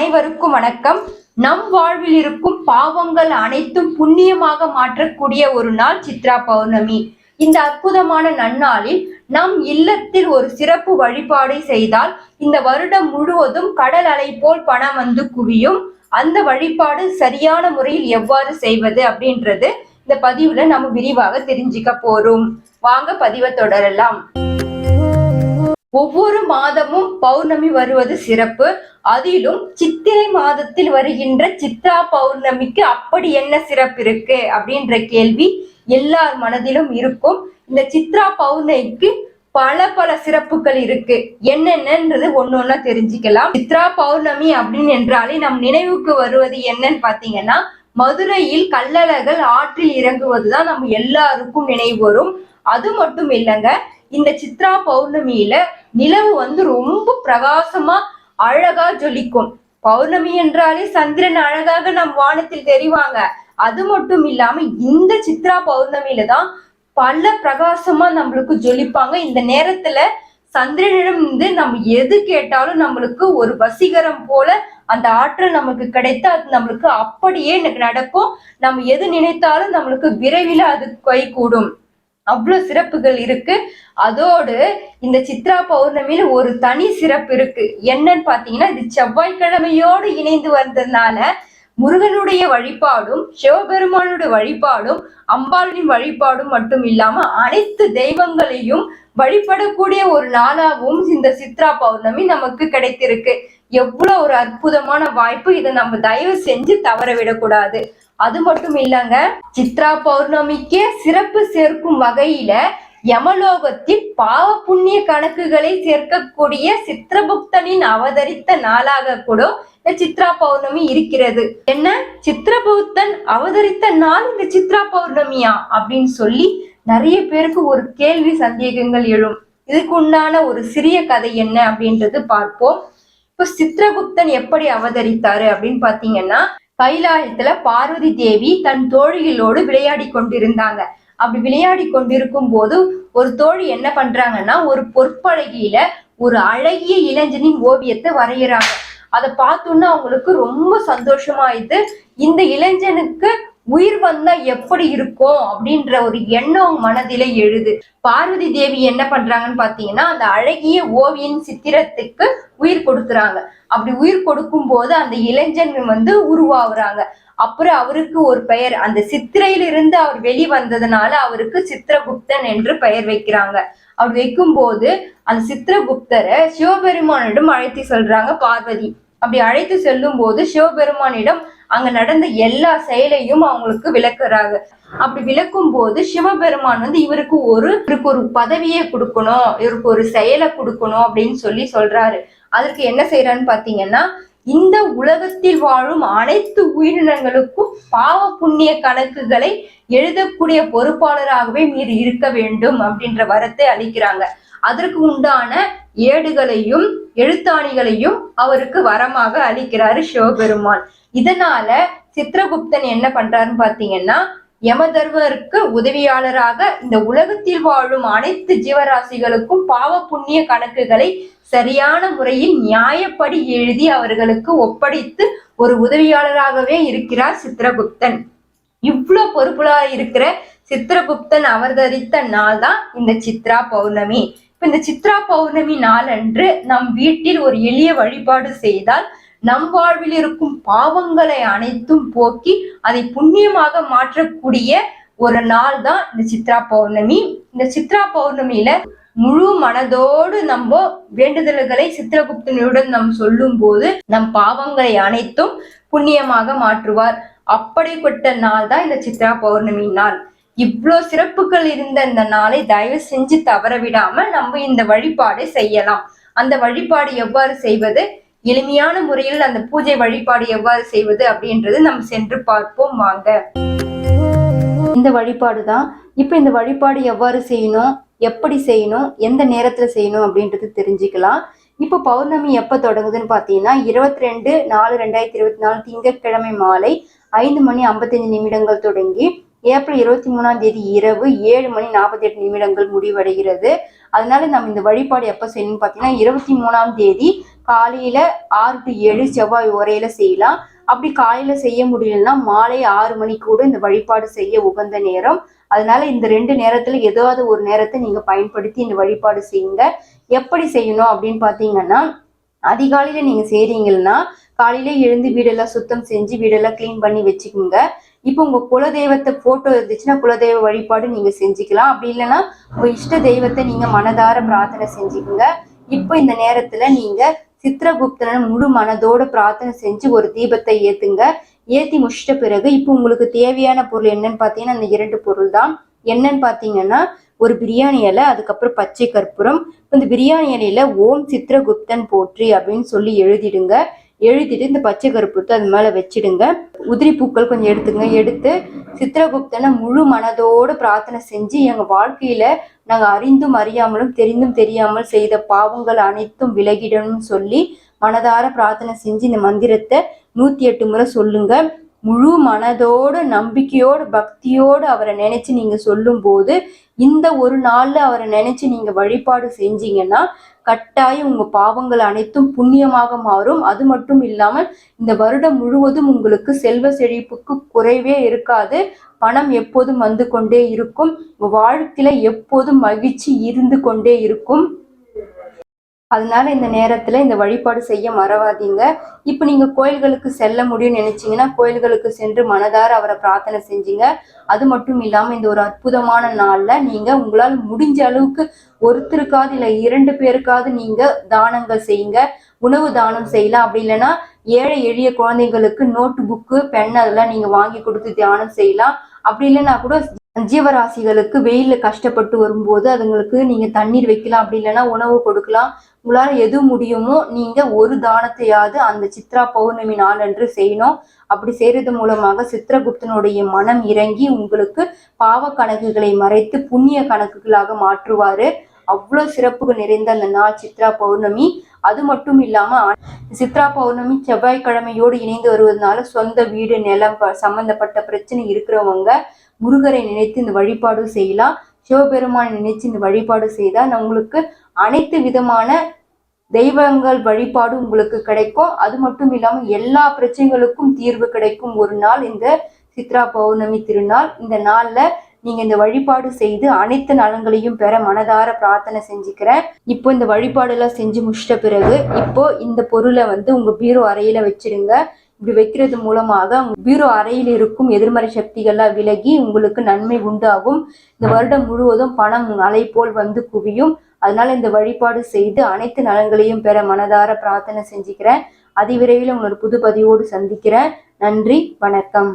அனைவருக்கும் வணக்கம். நம் வாழ்வில் இருக்கும் பாவங்கள் அனைத்தும் புண்ணியமாக மாற்றக்கூடிய ஒரு நாள் சித்ரா பௌர்ணமி. இந்த அற்புதமான நன்னாளில் நம் இல்லத்தில் ஒரு சிறப்பு வழிபாடை செய்தால் இந்த வருடம் முழுவதும் கடல் அலை போல் பணம் வந்து குவியும். அந்த வழிபாடு சரியான முறையில் எவ்வாறு செய்வது அப்படின்றது இந்த பதிவுல நம்ம விரிவாக தெரிஞ்சுக்க போறோம். வாங்க பதிவை தொடரலாம். ஒவ்வொரு மாதமும் பௌர்ணமி வருவது சிறப்பு. அதிலும் சித்திரை மாதத்தில் வருகின்ற சித்ரா பௌர்ணமிக்கு அப்படி என்ன சிறப்பு இருக்கு அப்படின்ற கேள்வி எல்லார் மனதிலும் இருக்கும். இந்த சித்ரா பௌர்ணமிக்கு பல பல சிறப்புகள் இருக்கு. என்னென்னன்றது ஒண்ணு ஒண்ணா தெரிஞ்சுக்கலாம். சித்ரா பௌர்ணமி அப்படின்னு என்றாலே நம் நினைவுக்கு வருவது என்னன்னு பாத்தீங்கன்னா மதுரையில் கல்லழகர் ஆற்றில் இறங்குவதுதான் நம்ம எல்லாருக்கும் நினைவு வரும். அது மட்டும் இல்லைங்க இந்த சித்ரா பௌர்ணமியில நிலவு வந்து ரொம்ப பிரகாசமா அழகா ஜொலிக்கும். பௌர்ணமி என்றாலே சந்திரன் அழகாக நம் வானத்தில் தெரிவாங்க. அது மட்டும் இல்லாம இந்த சித்ரா பௌர்ணமியில தான் பல பிரகாசமா நம்மளுக்கு ஜொலிப்பாங்க. இந்த நேரத்துல சந்திரனிடம் இருந்து நம்ம எது கேட்டாலும் நம்மளுக்கு ஒரு வசீகரம் போல அந்த ஆற்றல் நமக்கு கிடைத்து அது நம்மளுக்கு அப்படியே நடக்கும். நம்ம எது நினைத்தாலும் நம்மளுக்கு விரைவில் அது கைகூடும் அவ்வளவு சிறப்புகள் இருக்கு. அதோடு இந்த சித்ரா பௌர்ணமியில ஒரு தனி சிறப்பு இருக்கு. என்னன்னு பாத்தீங்கன்னா இது செவ்வாய்க்கிழமையோடு இணைந்து வந்ததுனால முருகனுடைய வழிபாடும் சிவபெருமானுடைய வழிபாடும் அம்பாளின் வழிபாடும் மட்டும் இல்லாம அனைத்து தெய்வங்களையும் வழிபடக்கூடிய ஒரு நாளாகவும் இந்த சித்ரா பௌர்ணமி நமக்கு கிடைத்திருக்கு. எவ்வளவு ஒரு அற்புதமான வாய்ப்பு. இதை நம்ம தயவு செஞ்சு தவற விடக்கூடாது. அது மட்டும் இல்லங்க சித்ரா பௌர்ணமிக்கு சிறப்பு சேர்க்கும் வகையில யமலோகத்தில் பாவ புண்ணிய கணக்குகளை சேர்க்கக்கூடிய சித்திரபுக்தனின் அவதரித்த நாளாக கூட இந்த சித்ரா பௌர்ணமி இருக்கிறது. என்ன? சித்திரபுக்தன் அவதரித்த நாள் இந்த சித்ரா பௌர்ணமியா? அப்படின்னு சொல்லி நிறைய பேருக்கு ஒரு கேள்வி சந்தேகங்கள் எழும். இதுக்கு உண்டான ஒரு சிறிய கதை என்ன அப்படின்றது பார்ப்போம். இப்போ சித்திரகுப்தன் எப்படி அவதரித்தாரு அப்படின்னு பாத்தீங்கன்னா கைலாயத்துல பார்வதி தேவி தன் தோழிகளோடு விளையாடி கொண்டிருந்தாங்க. அப்படி விளையாடி கொண்டிருக்கும் போது ஒரு தோழி என்ன பண்றாங்கன்னா ஒரு பொற்பழகியில ஒரு அழகிய இளைஞனின் ஓவியத்தை வரைகிறாங்க அதை பார்த்தோன்னா அவங்களுக்கு ரொம்ப சந்தோஷமாயிட்டு இந்த இளைஞனுக்கு உயிர் வந்தா எப்படி இருக்கும் அப்படின்ற ஒரு எண்ணம் மனதில எழுது. பார்வதி தேவி என்ன பண்றாங்கன்னு பாத்தீங்கன்னா அந்த அழகிய ஓவியன் சித்திரத்துக்கு உயிர் கொடுக்குறாங்க. அப்படி உயிர் கொடுக்கும் போது அந்த இளைஞன் வந்து உருவாகுறாங்க. அப்புறம் அவருக்கு ஒரு பெயர். அந்த சித்திரையிலிருந்து அவர் வெளி வந்ததுனால அவருக்கு சித்திரகுப்தன் என்று பெயர் வைக்கிறாங்க. அவர் வைக்கும் போது அந்த சித்திரகுப்தரை சிவபெருமானிடம் அழைத்து சொல்றாங்க பார்வதி. அப்படி அழைத்து செல்லும் போது சிவபெருமானிடம் அங்க நடந்த எல்லா செயலையும் அவங்களுக்கு விளக்குறாங்க. அப்படி விளக்கும் போது சிவபெருமான் வந்து இவருக்கு ஒரு இவருக்கு ஒரு பதவியை கொடுக்கணும் இவருக்கு ஒரு செயலை கொடுக்கணும் அப்படின்னு சொல்லி சொல்றாரு. அதற்கு என்ன செய்யறான்னு பாத்தீங்கன்னா இந்த உலகத்தில் வாழும் அனைத்து உயிரினங்களுக்கும் பாவ புண்ணிய கணக்குகளை எழுதக்கூடிய பொறுப்பாளராகவே மீறி இருக்க வேண்டும் அப்படின்ற வரத்தை அளிக்கிறாங்க. அதற்கு உண்டான ஏடுகளையும் எழுத்தாணிகளையும் அவருக்கு வரமாக அளிக்கிறாரு சிவபெருமான். இதனால சித்திரகுப்தன் என்ன பண்றாருன்னு பாத்தீங்கன்னா யமதர்வருக்கு உதவியாளராக இந்த உலகத்தில் வாழும் அனைத்து ஜீவராசிகளுக்கும் பாவ புண்ணிய கணக்குகளை சரியான முறையில் நியாயப்படி எழுதி அவர்களுக்கு ஒப்படைத்து ஒரு உதவியாளராகவே இருக்கிறார் சித்திரகுப்தன். இவ்வளவு பொறுப்புலா இருக்கிற சித்திரகுப்தன் அவதரித்த நாள் தான் இந்த சித்ரா பௌர்ணமி. இந்த சித்ரா பௌர்ணமி நாளன்று நம் வீட்டில் ஒரு எளிய வழிபாடு செய்தால் நம் வாழ்வில் இருக்கும் பாவங்களை அனைத்தும் போக்கி அதை புண்ணியமாக மாற்றக்கூடிய ஒரு நாள் தான் இந்த சித்ரா பௌர்ணமி. இந்த சித்ரா பௌர்ணமியில முழு மனதோடு நம்ம வேண்டுதல்களை சித்திரகுப்தனுடன் நாம் சொல்லும் போது நம் பாவங்களை அனைத்தும் புண்ணியமாக மாற்றுவார். அப்படிப்பட்ட நாள் தான் இந்த சித்ரா பௌர்ணமி நாள். இவ்வளோ சிறப்புகள் இருந்த இந்த நாளை தயவு செஞ்சு தவற விடாம நம்ம இந்த வழிபாடை செய்யலாம். அந்த வழிபாடு எவ்வாறு செய்வது? எளிமையான முறையில் அந்த பூஜை வழிபாடு எவ்வாறு செய்வது அப்படின்றது நம்ம சென்று பார்ப்போம் வாங்க. இந்த வழிபாடு தான். இப்போ இந்த வழிபாடு எவ்வாறு செய்யணும்? எப்படி செய்யணும்? எந்த நேரத்துல செய்யணும் அப்படின்றது தெரிஞ்சுக்கலாம். இப்போ பௌர்ணமி எப்போ தொடங்குதுன்னு பார்த்தீங்கன்னா இருபத்தி ரெண்டு நாலு ரெண்டாயிரத்தி இருபத்தி நாலு திங்கட்கிழமை மாலை ஐந்து மணி ஐம்பத்தஞ்சு நிமிடங்கள் தொடங்கி ஏப்ரல் இருபத்தி மூணாம் தேதி இரவு ஏழு மணி நாற்பத்தி எட்டு நிமிடங்கள் முடிவடைகிறது. அதனால நம்ம இந்த வழிபாடு எப்போ செய்யணும்னு பார்த்தீங்கன்னா இருபத்தி மூணாம் தேதி காலையில ஆறு டு ஏழு செவ்வாய் உரையில செய்யலாம். அப்படி காலையில செய்ய முடியலன்னா மாலை ஆறு மணி கூட இந்த வழிபாடு செய்ய உகந்த நேரம். அதனால இந்த ரெண்டு நேரத்துல ஏதாவது ஒரு நேரத்தை நீங்க பயன்படுத்தி இந்த வழிபாடு செய்யுங்க. எப்படி செய்யணும் அப்படின்னு பாத்தீங்கன்னா அதிகாலையில நீங்க செய்றீங்கன்னா காலையில எழுந்து வீடெல்லாம் சுத்தம் செஞ்சு வீடெல்லாம் க்ளீன் பண்ணி வச்சுக்கோங்க. இப்போ உங்க குலதெய்வத்தை போட்டோ இருந்துச்சுன்னா குலதெய்வ வழிபாடு நீங்க செஞ்சுக்கலாம். அப்படி இல்லைன்னா உங்க இஷ்ட தெய்வத்தை நீங்க மனதார பிரார்த்தனை செஞ்சுக்கோங்க. இப்போ இந்த நேரத்துல நீங்க சித்திரகுப்தனை முழு மனதோட பிரார்த்தனை செஞ்சு ஒரு தீபத்தை ஏத்துங்க. ஏத்தி முடிச்சிட்ட பிறகு இப்போ உங்களுக்கு தேவையான பொருள் என்னன்னு பார்த்தீங்கன்னா அந்த இரண்டு பொருள் தான் என்னன்னு பார்த்தீங்கன்னா ஒரு பிரியாணி இலை அதுக்கப்புறம் பச்சை கற்பூரம். இந்த பிரியாணி இலையில ஓம் சித்திரகுப்தன் போற்றி அப்படின்னு சொல்லி எழுதிடுங்க. எழுதிட்டு இந்த பச்சை கருப்புத்தை அது மேலே வச்சிடுங்க. உதிரி பூக்கள் கொஞ்சம் எடுத்துங்க. எடுத்து சித்திரகுப்தனை முழு மனதோடு பிரார்த்தனை செஞ்சு எங்கள் வாழ்க்கையில் நாங்கள் அறிந்தும் அறியாமலும் தெரிந்தும் தெரியாமல் செய்த பாவங்கள் அனைத்தும் விலகிடணும்னு சொல்லி மனதார பிரார்த்தனை செஞ்சு இந்த மந்திரத்தை நூற்றி எட்டு முறை சொல்லுங்க. முழு மனதோடு நம்பிக்கையோடு பக்தியோடு அவரை நினைச்சு நீங்க சொல்லும்போது இந்த ஒரு நாள்ல அவரை நினைச்சு நீங்க வழிபாடு செஞ்சீங்கன்னா கட்டாயம் உங்க பாவங்கள் அனைத்தும் புண்ணியமாக மாறும். அது மட்டும் இல்லாமல் இந்த வருடம் முழுவதும் உங்களுக்கு செல்வ செழிப்புக்கு குறைவே இருக்காது. பணம் எப்போதும் வந்து கொண்டே இருக்கும். உங்க வாழ்க்கையில எப்போதும் மகிழ்ச்சி இருந்து கொண்டே இருக்கும். அதனால இந்த நேரத்துல இந்த வழிபாடு செய்ய மறவாதீங்க. இப்போ நீங்க கோயில்களுக்கு செல்ல முடியும்னு நினைச்சீங்கன்னா கோயில்களுக்கு சென்று மனதார அவரை பிரார்த்தனை செஞ்சீங்க. அது மட்டும் இல்லாம இந்த ஒரு அற்புதமான நாள்ல நீங்க உங்களால் முடிஞ்ச அளவுக்கு ஒருத்தருக்காவது இல்ல இரண்டு பேருக்காவது நீங்க தானங்கள் செய்யுங்க. உணவு தானம் செய்யலாம். அப்படி இல்லைன்னா ஏழை எளிய குழந்தைங்களுக்கு நோட்டு புக்கு பென் அதெல்லாம் நீங்க வாங்கி கொடுத்து தியானம் செய்யலாம். அப்படி இல்லைன்னா கூட ஜீவராசிகளுக்கு வெயில கஷ்டப்பட்டு வரும்போது அதுங்களுக்கு நீங்க தண்ணீர் வைக்கலாம். அப்படி இல்லைன்னா உணவு கொடுக்கலாம். உங்களால எது முடியுமோ நீங்க ஒரு தானத்தையாவது அந்த சித்ரா பௌர்ணமி நாளன்று செய்யணும். அப்படி செய்யறது மூலமாக சித்திரகுப்தனுடைய மனம் இறங்கி உங்களுக்கு பாவ கணக்குகளை மறைத்து புண்ணிய கணக்குகளாக மாற்றுவாரு. அவ்வளோ சிறப்புகள் நிறைந்த அந்த நாள் சித்ரா பௌர்ணமி. அது மட்டும் இல்லாமல் சித்ரா பௌர்ணமி செவ்வாய்க்கிழமையோடு இணைந்து வருவதனால சொந்த வீடு நிலம் சம்பந்தப்பட்ட பிரச்சனை இருக்கிறவங்க முருகரை நினைத்து இந்த வழிபாடும் செய்யலாம். சிவபெருமானை நினைச்சு இந்த வழிபாடு செய்தால் உங்களுக்கு அனைத்து விதமான தெய்வங்கள் வழிபாடு உங்களுக்கு கிடைக்கும். அது மட்டும் இல்லாமல் எல்லா பிரச்சனைகளுக்கும் தீர்வு கிடைக்கும் ஒரு நாள் இந்த சித்ரா பௌர்ணமி திருநாள். இந்த நாளில் நீங்க இந்த வழிபாடு செய்து அனைத்து நலன்களையும் பெற மனதார பிரார்த்தனை செஞ்சுக்கிறேன். இப்போ இந்த வழிபாடெல்லாம் செஞ்சு முடிச்சிட்ட பிறகு இப்போ இந்த பொருளை வந்து உங்க பீரோ அறையில வச்சிருங்க. இப்படி வைக்கிறது மூலமாக பீரோ அறையில் இருக்கும் எதிர்மறை சக்திகள்லாம் விலகி உங்களுக்கு நன்மை உண்டாகும். இந்த வருடம் முழுவதும் பணம் அலை போல் வந்து குவியும். அதனால இந்த வழிபாடு செய்து அனைத்து நலன்களையும் பெற மனதார பிரார்த்தனை செஞ்சுக்கிறேன். அதிவிரைவில் உங்களோட புது பதிவோடு சந்திக்கிறேன். நன்றி வணக்கம்.